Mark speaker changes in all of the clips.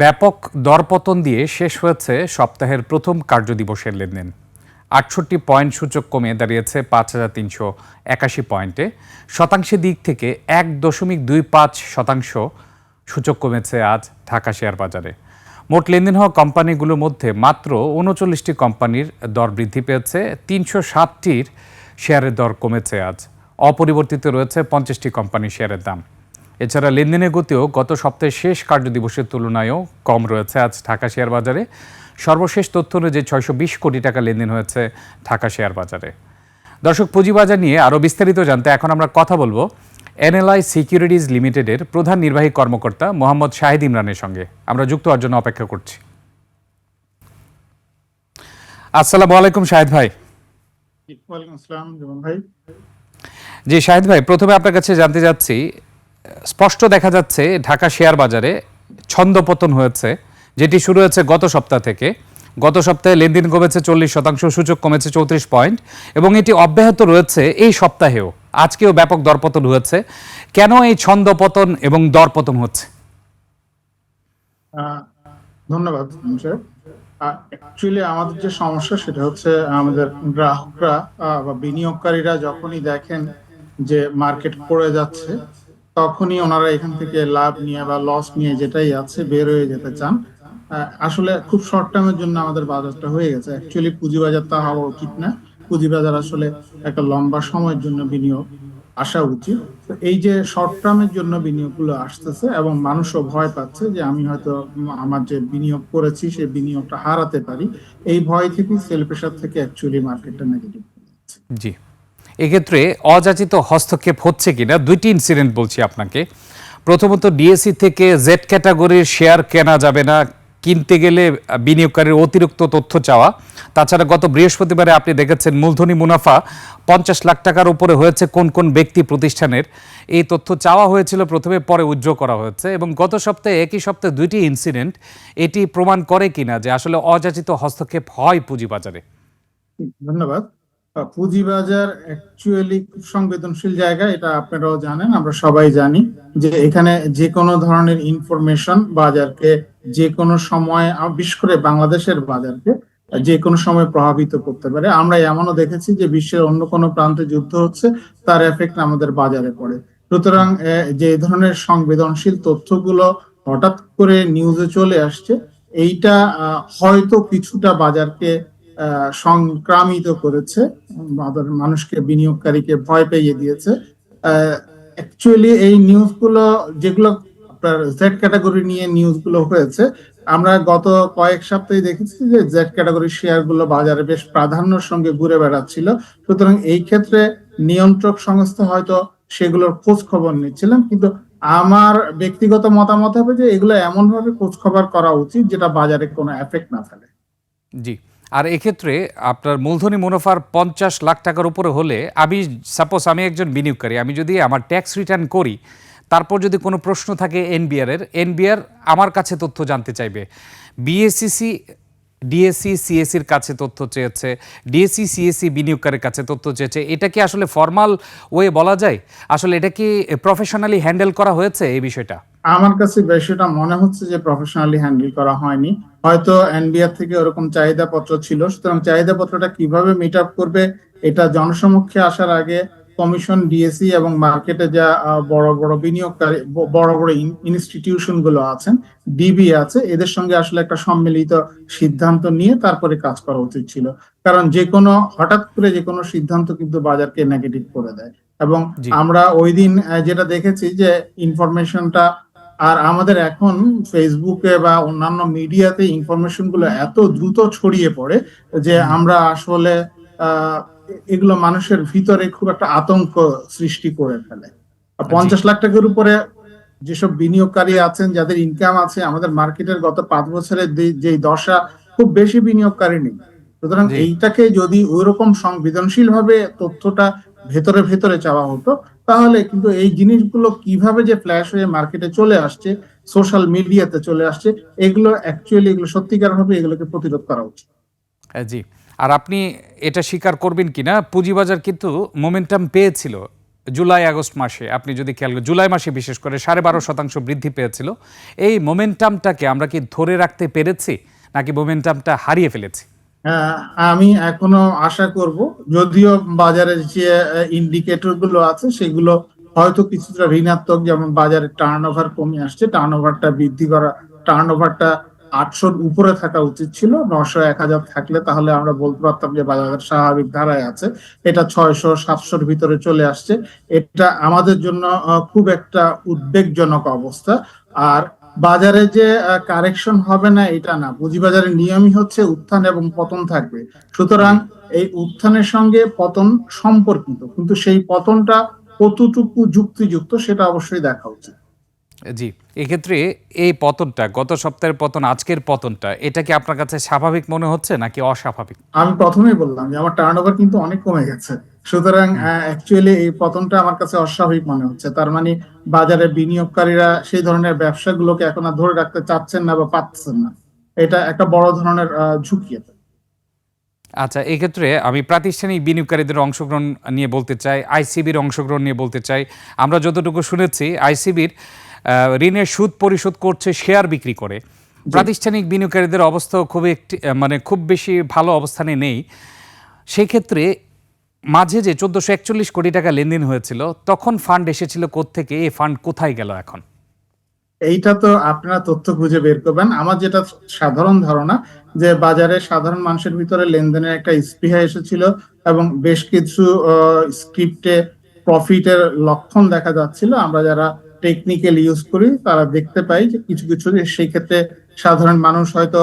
Speaker 1: ব্যাপক দরপতন দিয়ে শেষ হয়েছে সপ্তাহের প্রথম কার্যদিবসের লেনদেন। আটষট্টি পয়েন্ট সূচক কমে দাঁড়িয়েছে পাঁচ হাজার তিনশো একাশি পয়েন্টে। শতাংশের দিক থেকে এক দশমিক দুই পাঁচ শতাংশ সূচক কমেছে আজ ঢাকা শেয়ার বাজারে। মোট লেনদেন হওয়া কোম্পানিগুলোর মধ্যে মাত্র উনচল্লিশটি কোম্পানির দর বৃদ্ধি পেয়েছে, তিনশো ষাটটির শেয়ারের দর কমেছে আজ। অপরিবর্তিত রয়েছে পঞ্চাশটি কোম্পানির শেয়ারের দাম। এছাড়া লেনদেনের গতিও গত সপ্তাহের শেষ কার্যদিবসের তুলনায়ও কম রয়েছে। আজ ঢাকা শেয়ার বাজারে সর্বশেষ তথ্য অনুযায়ী ছয়শো বিশ কোটি টাকা লেনদেন হয়েছে ঢাকা শেয়ার বাজারে। দর্শক পুঁজিবাজার নিয়ে আরও বিস্তারিত জানতে এখন আমরা কথা বলব এনএলআই সিকিউরিটিজ লিমিটেডের প্রধান নির্বাহী কর্মকর্তা মোহাম্মদ শাহিদ ইমরানের সঙ্গে। আমরা যুক্ত হওয়ার জন্য অপেক্ষা করছি। আসসালামু আলাইকুম শাহেদ ভাই।
Speaker 2: ওয়ালাইকুম আসসালাম জীবন ভাই।
Speaker 1: জি শাহেদ ভাই প্রথমে আপনার কাছে জানতে যাচ্ছি স্পষ্ট দেখা যাচ্ছে ঢাকা শেয়ার বাজারে ছন্দপতন হয়েছে, যেটি শুরু হয়েছে গত সপ্তাহ থেকে। গত সপ্তাহে লেনদেন কমেছে চল্লিশ শতাংশ, সূচক কমেছে চৌত্রিশ পয়েন্ট, এবং এটি অব্যাহত রয়েছে এই সপ্তাহেও। আজকেও ব্যাপক দরপতন হয়েছে। কেন এই ছন্দপতন এবং দরপতন হচ্ছে?
Speaker 2: ধন্যবাদ অ্যাকচুয়ালি আমাদের যে সমস্যা সেটা হচ্ছে আমাদের গ্রাহকরা বা বিনিয়োগকারীরা যখনই দেখেন যে মার্কেট পড়ে যাচ্ছে তখনই ওনারা এখান থেকে লাভ নিয়ে বা লস নিয়ে যেটাই আছে বের হয়ে যেতে চান। আসলে খুব শর্ট টার্মের জন্য আমাদের বাজারটা হয়ে গেছে। অ্যাকচুয়ালি পুঁজিবাজার তা হওয়া উচিত না। পুঁজিবাজার আসলে একটা লম্বা সময়ের জন্য বিনিয়োগ আসা উচিত। তো এই যে শর্ট টার্মের জন্য বিনিয়োগগুলো আসতেছে এবং মানুষও ভয় পাচ্ছে যে আমি হয়তো আমার যে বিনিয়োগ করেছি সেই বিনিয়োগটা হারাতে পারি। এই ভয় থেকে সেল প্রেশার থেকে অ্যাকচুয়ালি মার্কেটটা নেগেটিভ
Speaker 1: জি। এক্ষেত্রে অযাচিত হস্তক্ষেপ হচ্ছে কিনা, দুইটি ইনসিডেন্ট বলছি আপনাকে। প্রথমত ডিএসসি থেকে জেড ক্যাটাগরির শেয়ার কেনা যাবে না, কিনতে গেলে বিনিয়োগকারীর অতিরিক্ত তথ্য চাওয়া। তাছাড়া গত বৃহস্পতিবারে আপনি দেখেছেন মূলধনী মুনাফা পঞ্চাশ লাখ টাকার উপরে হয়েছে কোন কোন ব্যক্তি প্রতিষ্ঠানের। এই তথ্য চাওয়া হয়েছিল প্রথমে, পরে উজ্জ্ব করা হয়েছে এবং গত সপ্তাহে একই সপ্তাহে দুইটি ইনসিডেন্ট এটি প্রমাণ করে কিনা যে আসলে অযাচিত হস্তক্ষেপ হয় পুঁজিবাজারে।
Speaker 2: ধন্যবাদ। পুঁজিবাজার অ্যাকচুয়ালি খুব সংবেদনশীল জায়গা, এটা আপনারাও জানেন, আমরা সবাই জানি যে এখানে যে কোনো ধরনের ইনফরমেশন বাজারকে যে কোনো সময় বিশেষ করে বাংলাদেশের বাজারকে যে কোনো সময় প্রভাবিত করতে পারে। আমরা এমনও দেখেছি যে বিশ্বের অন্য কোনো প্রান্তে যুদ্ধ হচ্ছে, তার এফেক্ট আমাদের বাজারে পড়ে। সুতরাং যে ধরনের সংবেদনশীল তথ্যগুলো হঠাৎ করে নিউজে চলে আসছে, এইটা হয়তো কিছুটা বাজারকে সংক্রামিত করেছে বাজার মানুষকে, বিনিয়োগকারীকে ভয় পেয়ে দিয়েছে। অ্যাকচুয়ালি এই নিউজগুলো, যেগুলো আপনার জেড ক্যাটাগরি নিয়ে নিউজগুলো হয়েছে, আমরা গত কয়েক সপ্তাহে দেখেছি যে জেড ক্যাটাগরি শেয়ারগুলো বাজারে বেশ প্রাধান্যের সঙ্গে ঘুরে বেড়াচ্ছিল। সুতরাং এই ক্ষেত্রে নিয়ন্ত্রক সংস্থা হয়তো সেগুলোর খোঁজ খবর নিচ্ছিলেন, কিন্তু আমার ব্যক্তিগত মতামত হবে যে এগুলো এমন ভাবে খোঁজ খবর করা উচিত যেটা বাজারে কোনো এফেক্ট না ফেলে।
Speaker 1: জি। আর এক্ষেত্রে আপনার মূলধনী মুনাফার পঞ্চাশ লাখ টাকার উপরে হলে আমি সাপোজ আমি একজন বিনিয়োগকারী, আমি যদি আমার ট্যাক্স রিটার্ন করি, তারপর যদি কোনো প্রশ্ন থাকে এনবিআর এর, এনবিআর আমার কাছে তথ্য জানতে চাইবে। বিএসসিসি ডিএসসি সিএসির কাছে তথ্য চেয়েছে ডিএসসি সিএসসি বিনিয়োগকারীর কাছে তথ্য চেয়েছে। এটা কি আসলে ফর্মাল ওয়ে বলা যায়? আসলে এটা কি প্রফেশনালি হ্যান্ডেল করা হয়েছে এই বিষয়টা?
Speaker 2: আমার কাছে বিষয়টা মনে হচ্ছে যে প্রফেশনালি হ্যান্ডেল করা হয়নি। হয়তো এনবিআর থেকে ওরকম চাহিদা পত্র ছিল। সুতরাং চাহিদা পত্রটা কীভাবে মিট আপ করবে এটা জনসমক্ষে আসার আগে কমিশন ডিএসসি এবং মার্কেটে যা বড় বড় বিনিয়োগকারী বড় বড় ইনস্টিটিউশনগুলো আছেন ডিবি আছে এদের সঙ্গে আসলে একটা সম্মিলিত সিদ্ধান্ত নিয়ে তারপরে কাজ করা উচিত ছিল। কারণ যে কোনো হঠাৎ করে যে কোনো সিদ্ধান্ত কিন্তু বাজারকে নেগেটিভ করে দেয়। এবং আমরা ওই দিন যেটা দেখেছি যে ইনফরমেশনটা আর আমাদের এখন ফেসবুকে বা অন্যান্য মিডিয়াতে ইনফরমেশনগুলো এত দ্রুত ছড়িয়ে পড়ে যে আমরা আসলে এগুলো মানুষের ভিতরে খুব একটা আতঙ্ক সৃষ্টি করে ফেলে। পঞ্চাশ লাখ টাকার উপরে যেসব বিনিয়োগকারী আছেন যাদের ইনকাম আছে আমাদের মার্কেটের গত পাঁচ বছরের যে- দশা খুব বেশি বিনিয়োগকারী নেই। সুতরাং এইটাকে যদি ওইরকম সংবেদনশীল ভাবে তথ্যটা ভেতরে ভেতরে চাওয়া হতো, তাহলে কিন্তু এই জিনিসগুলো কীভাবে যে ফ্ল্যাশ হয়ে মার্কেটে চলে আসছে সোশ্যাল মিডিয়াতে চলে আসছে, এগুলো অ্যাকচুয়ালি এগুলো সত্যিকার ভাবে এগুলোকে প্রতিরোধ করা উচিত।
Speaker 1: জি। আর আপনি এটা স্বীকার করবেন কিনা পুঁজিবাজার কিন্তু মোমেন্টাম পেয়েছিল জুলাই, আগস্ট মাসে। আপনি যদি খেয়াল জুলাই মাসে বিশেষ করে সাড়ে বারো শতাংশ বৃদ্ধি পেয়েছিল। এই মোমেন্টামটাকে আমরা কি ধরে রাখতে পেরেছি, নাকি মোমেন্টামটা হারিয়ে ফেলেছি?
Speaker 2: আমি এখনও আশা করব, যদিও বাজারের যে ইন্ডিকেটরগুলো আছে, সেগুলো হয়তো কিছুটা ঋণাত্মক, যেমন বাজারে টার্ন ওভার কমে আসছে টার্ন ওভারটা বৃদ্ধি করা টার্ন ওভারটা আটশোর উপরে থাকা উচিত ছিল, নশো, এক হাজার থাকলে তাহলে আমরা বলতে পারতাম যে বাজার স্বাভাবিক ধারায় আছে, এটা ছয়শো, সাতশোর ভিতরে চলে আসছে, এটা আমাদের জন্য খুব একটা উদ্বেগজনক অবস্থা, আর বাজারে যে কারেকশন হবে না, এটা না। পুঁজিবাজারের নিয়মই হচ্ছে উত্থান এবং পতন থাকবে। সুতরাং এই উত্থানের সঙ্গে পতন সম্পর্কিত। কিন্তু সেই পতনটা কতটুকু যুক্তিযুক্ত, সেটা অবশ্যই দেখা উচিত।
Speaker 1: জি এক্ষেত্রে এই পতনটা গত সপ্তাহের পতন আজকের পতনটা এটা কি আপনার কাছে স্বাভাবিক মনে হচ্ছে নাকি অস্বাভাবিক?
Speaker 2: আমি প্রথমেই বললাম যে আমার টার্নওভার কিন্তু অনেক কমে গেছে। সুতরাং অ্যাকচুয়ালি এই পতনটা আমার কাছে অস্বাভাবিক মনে হচ্ছে। তার মানে বাজারে বিনিয়োগকারীরা সেই ধরনের ব্যবসাগুলোকে এখন আর ধরে রাখতে চাচ্ছেন না বা পাচ্ছেন না। এটা একটা বড় ধরনের ঝুঁকি এটা।
Speaker 1: আচ্ছা এক্ষেত্রে আমি প্রাতিষ্ঠানিক বিনিয়োগকারীদের অংশগ্রহণ নিয়ে বলতে চাই আইসিবির অংশগ্রহণ নিয়ে বলতে চাই। আমরা যতটুকু শুনেছি আইসিবির ঋণের সুদ পরিশোধ করছে শেয়ার বিক্রি করে। প্রাতিষ্ঠানিক বিনিয়োগকারীদের অবস্থাও খুব একটি মানে খুব বেশি ভালো অবস্থানে নেই। সেই ক্ষেত্রে মাঝে যে চোদ্দোশো একচল্লিশ কোটি টাকা লেনদেন হয়েছিল তখন ফান্ড এসেছিল কোত্থেকে? এই ফান্ড কোথায় গেল এখন?
Speaker 2: এইটা তো আপনারা তথ্য খুঁজে বের করবেন। আমার যেটা সাধারণ ধারণা যে বাজারে সাধারণ মানুষের ভিতরে লেনদেনের একটা স্পৃহা এসেছিল এবং বেশ কিছু স্ক্রিপ্টে প্রফিটের লক্ষণ দেখা যাচ্ছিল। আমরা যারা টেকনিক্যাল ইউজ করি তারা দেখতে পাই যে কিছু কিছু সেই ক্ষেত্রে সাধারণ মানুষ হয়তো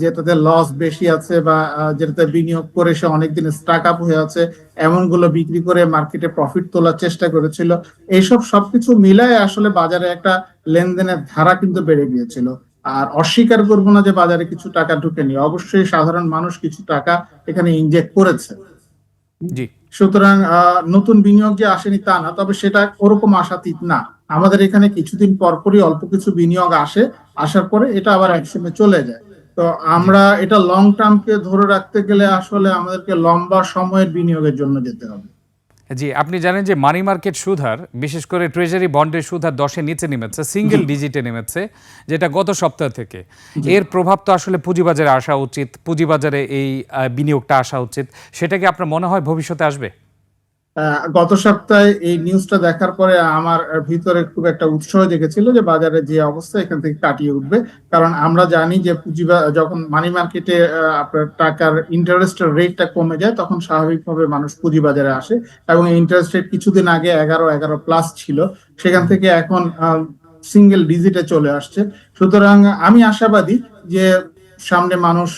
Speaker 2: যেটাতে লস বেশি আছে বা যেটাতে বিনিয়োগ করে সে অনেকদিন স্টাক আপ হয়ে আছে এমনগুলো বিক্রি করে মার্কেটে প্রফিট তোলার চেষ্টা করেছিল। এইসব সবকিছু মিলায় আসলে বাজারে একটা লেনদেনের ধারা কিন্তু বেড়ে গিয়েছিল। আর অস্বীকার করব না যে বাজারে কিছু টাকা ঢুকেনি অবশ্যই সাধারণ মানুষ কিছু টাকা এখানে ইনজেক্ট করেছে।
Speaker 1: জি।
Speaker 2: সুতরাং আহ, নতুন বিনিয়োগ যে আসেনি তা না তবে সেটা ওরকম আশাতীত না। আমাদের এখানে কিছুদিন পরপরই অল্প কিছু বিনিয়োগ আসে আসার পরে এটা আবার একসময় চলে যায়। তো আমরা এটা লং টার্মকে ধরে রাখতে গেলে আসলে আমাদেরকে লম্বা সময়ের বিনিয়োগের জন্য যেতে হবে।
Speaker 1: জি আপনি জানেন যে মানি মার্কেট সুধার বিশেষ করে ট্রেজারি বন্ডের সুধার দশের নিচে নেমেছে সিঙ্গেল ডিজিটে নেমেছে যেটা গত সপ্তাহ থেকে। এর প্রভাব তো আসলে পুঁজিবাজারে আসা উচিত পুঁজিবাজারে এই বিনিয়োগটা আসা উচিত। সেটা কি আপনার মনে হয় ভবিষ্যতে আসবে?
Speaker 2: গত সপ্তাহে এই নিউজটা দেখার পরে আমার ভিতরে খুব একটা উৎসাহ দেখেছিল যে বাজারে যে অবস্থা এখান থেকে কাটিয়ে উঠবে। কারণ আমরা জানি যে পুঁজি যখন মানি মার্কেটে আপনার টাকার ইন্টারেস্টের রেটটা কমে যায়, তখন স্বাভাবিকভাবে মানুষ পুঁজি বাজারে আসে এবং ইন্টারেস্ট রেট কিছুদিন আগে এগারো এগারো প্লাস ছিল। সেখান থেকে এখন সিঙ্গেল ডিজিটে চলে আসছে। সুতরাং আমি আশাবাদী যে সামনে মানুষ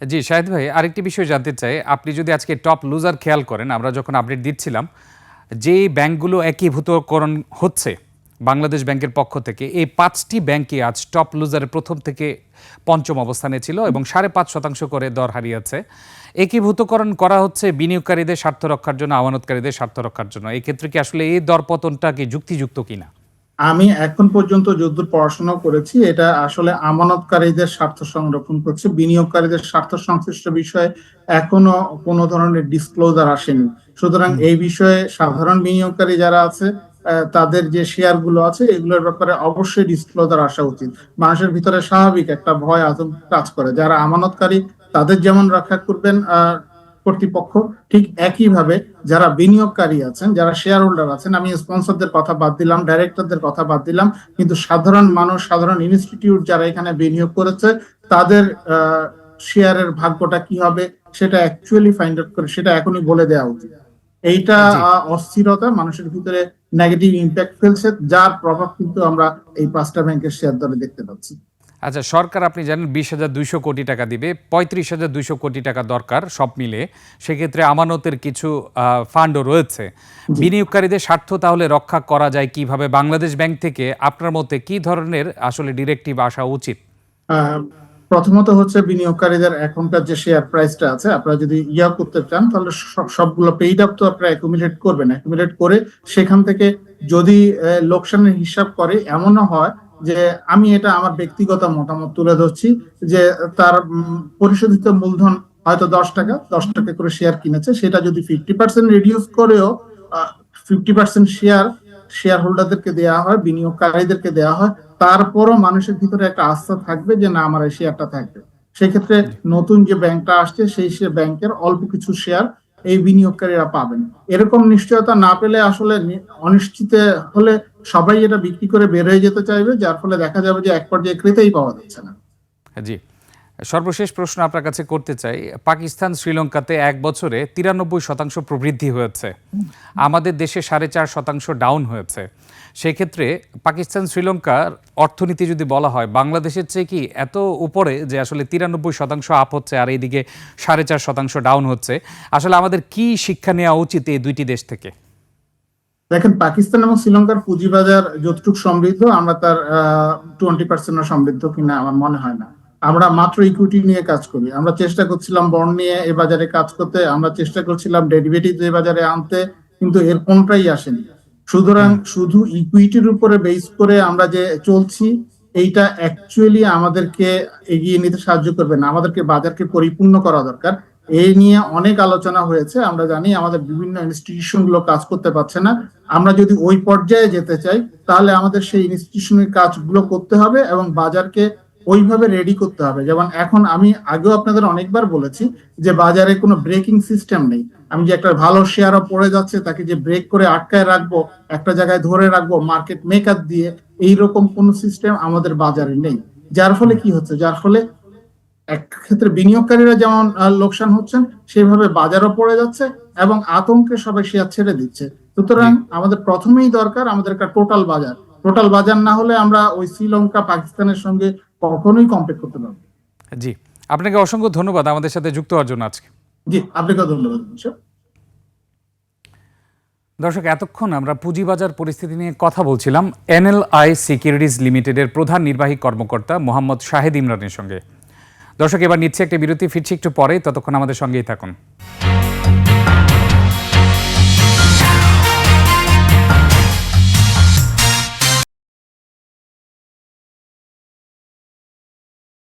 Speaker 1: জি, শাহেদ ভাই, আরেকটি বিষয় জানতে চাই। আপনি যদি আজকে টপ লুজার খেয়াল করেন, আমরা যখন আপডেট দিচ্ছিলাম যে ব্যাংকগুলো একীভূতকরণ হচ্ছে, বাংলাদেশ ব্যাংকের পক্ষ থেকে, এই পাঁচটি ব্যাংকই আজ টপ লুজারের প্রথম থেকে পঞ্চম অবস্থানে ছিল এবং সাড়ে পাঁচ শতাংশ করে দর হারিয়েছে। একীভূতকরণ করা হচ্ছে বিনিয়োগকারীদের স্বার্থ রক্ষার জন্য, আমানতকারীদের স্বার্থ রক্ষার জন্য। এক্ষেত্রে কি আসলে এই দরপতনটা কি যুক্তিযুক্ত কিনা?
Speaker 2: আমি এখন পর্যন্ত যদ্দূর পড়াশোনা করেছি এটা আসলে আমানতকারীদের স্বার্থ সংরক্ষণ করছে। বিনিয়োগকারীদের স্বার্থ সংশ্লিষ্ট বিষয়ে এখনও কোনো ধরনের ডিসক্লোজার আসেনি। সুতরাং এই বিষয়ে সাধারণ বিনিয়োগকারী যারা আছে তাদের যে শেয়ারগুলো আছে এগুলোর ব্যাপারে অবশ্যই ডিসক্লোজার আসা উচিত। মানুষের ভিতরে স্বাভাবিক একটা ভয় আতঙ্ক কাজ করে। যারা আমানতকারী তাদের যেমন রক্ষা করবেন আহ কর্তৃপক্ষ ঠিক একইভাবে যারা বিনিয়োগকারী আছেন যারা শেয়ার হোল্ডার আছেন আমি স্পন্সরদের কথা বাদ দিলাম ডাইরেক্টরদের কথা বাদ দিলাম কিন্তু সাধারণ মানুষ সাধারণ ইনস্টিটিউট যারা এখানে বিনিয়োগ করেছে তাদের শেয়ারের ভাগ্যটা কি হবে সেটা অ্যাকচুয়ালি ফাইন্ড আউট করে সেটা এখনই বলে দেওয়া উচিত। এইটা অস্থিরতা মানুষের ভিতরে নেগেটিভ ইম্প্যাক্ট ফেলছে যার প্রভাব কিন্তু আমরা এই পাঁচটা ব্যাংকের শেয়ার দরে দেখতে পাচ্ছি।
Speaker 1: আচ্ছা সরকার আপনি জানেন বিশ হাজার দুইশো কোটি টাকা দিবে পঁয়ত্রিশ হাজার দুইশো কোটি টাকা দরকার সব মিলে। সেক্ষেত্রে আমানতের কিছু ফান্ডও রয়েছে। বিনিয়োগকারীদের স্বার্থ তাহলে রক্ষা করা যায় কীভাবে? বাংলাদেশ ব্যাংক থেকে আপনার মতে কি ধরনের আসলে ডিরেক্টিভ আসা উচিত?
Speaker 2: প্রথমত হচ্ছে বিনিয়োগকারীদের এখনকার যে শেয়ার প্রাইসটা আছে আপনারা যদি ইয়া করতে চান তাহলে সব- সবগুলো পেইড আপ তো আপনারা অ্যাকুমুলেট করবেন। অ্যাকুমুলেট করে সেখান থেকে যদি লোকসানের হিসাব করে এমনও হয় যে আমি এটা আমার ব্যক্তিগত মতামত তুলে ধরছি যে তার পরিশোধিত মূলধন হয়তো দশ টাকা দশ টাকা করে শেয়ার কিনেছে। সেটা যদি ফিফটি পার্সেন্ট রিডিউস করেও ফিফটি পার্সেন্ট শেয়ার শেয়ার হোল্ডারদেরকে দেওয়া হয়, বিনিয়োগকারীদেরকে দেওয়া হয়, তারপরও মানুষের ভিতরে একটা আস্থা থাকবে যে না, আমার এই শেয়ারটা থাকবে। সেক্ষেত্রে নতুন যে ব্যাংকটা আসছে, সেই সে ব্যাংকের অল্প কিছু শেয়ার এই বিনিয়োগকারীরা পাবেন। এরকম নিশ্চয়তা না পেলে আসলে অনিশ্চিতে হলে সবাই এটা বিক্রি করে বের হয়ে যেতে চাইবে, যার ফলে দেখা যাবে যে এক পর্যায়ে ক্রেতাই পাওয়া যাচ্ছে না।
Speaker 1: জি। সর্বশেষ প্রশ্ন আপনার কাছে করতে চাই। পাকিস্তান শ্রীলঙ্কাতে এক বছরে তিরানব্বই শতাংশ প্রবৃদ্ধি হয়েছে। আমাদের দেশে সাড়ে চার শতাংশ ডাউন হয়েছে। সেক্ষেত্রে পাকিস্তান শ্রীলঙ্কার অর্থনীতি যদি বলা হয়, বাংলাদেশের চেয়ে কি এত উপরে যে আসলে তিরানব্বই শতাংশ আপ হচ্ছে আর এইদিকে সাড়ে চার শতাংশ ডাউন হচ্ছে? আসলে আমাদের কি শিক্ষা নেওয়া উচিত এই দুইটি দেশ থেকে?
Speaker 2: দেখেন পাকিস্তান এবং শ্রীলঙ্কার পুঁজিবাজার যতটুকু সমৃদ্ধ আমরা তার টোয়েন্টি পার্সেন্ট সমৃদ্ধ কিনা আমার মনে হয় না। আমরা মাত্র ইকুইটি নিয়ে কাজ করি। আমরা চেষ্টা করছিলাম বন্ড নিয়ে এ বাজারে কাজ করতে আমরা চেষ্টা করছিলাম ডেরিভেটিভ এ বাজারে আনতে কিন্তু এর কোনটাই আসেনি। সুতরাং শুধু ইকুইটির উপরে বেস করে আমরা যে চলছি এইটা অ্যাকচুয়ালি আমাদেরকে এগিয়ে নিতে সাহায্য করবে না। আমাদেরকে বাজারকে পরিপূর্ণ করা দরকার। এই নিয়ে অনেক আলোচনা হয়েছে। আমরা জানি আমাদের বিভিন্ন ইনস্টিটিউশনগুলো কাজ করতে পারছে না। আমরা যদি ওই পর্যায়ে যেতে চাই, তাহলে আমাদের সেই ইনস্টিটিউশনের কাজগুলো করতে হবে এবং বাজারকে ওইভাবে রেডি করতে হবে। যেমন এখন আমি আগেও আপনাদের অনেকবার বলেছি যে বাজারে কোনো ব্রেকিং সিস্টেম নেই। আমি যে একটা ভালো শেয়ারও পড়ে যাচ্ছে, তাকে যে ব্রেক করে আটকায় রাখব, একটা জায়গায় ধরে রাখব মার্কেট মেকআপ দিয়ে, এইরকম কোন সিস্টেম আমাদের বাজারে নেই। যার ফলে কি হচ্ছে? যার ফলে এক ক্ষেত্রে বিনিয়োগকারীরা যেমন লোকসান হচ্ছেন সেভাবে বাজারও পড়ে যাচ্ছে এবং আতঙ্কে সবাই শেয়ার ছেড়ে দিচ্ছে। সুতরাং আমাদের প্রথমেই দরকার আমাদের একটা টোটাল বাজার। টোটাল বাজার না হলে আমরা ওই শ্রীলঙ্কা পাকিস্তানের সঙ্গে কখনোই কম্পেট করতে পারব
Speaker 1: জি। আপনাকে অসংখ্য ধন্যবাদ আমাদের সাথে যুক্ত হওয়ার জন্য আজকে।
Speaker 2: জি আপনাকে ধন্যবাদ।
Speaker 1: দর্শক এতক্ষণ আমরা পুঁজিবাজার পরিস্থিতি নিয়ে কথা বলছিলাম। এনএলআই সিকিউরিটিজ লিমিটেডের প্রধান নির্বাহী কর্মকর্তা মোহাম্মদ শাহেদ ইমরানের সঙ্গে। দর্শক এবার নিচ্ছে একটি বিরতি ফিরছি একটু পরে ততক্ষণ আমাদের সঙ্গেই থাকুন।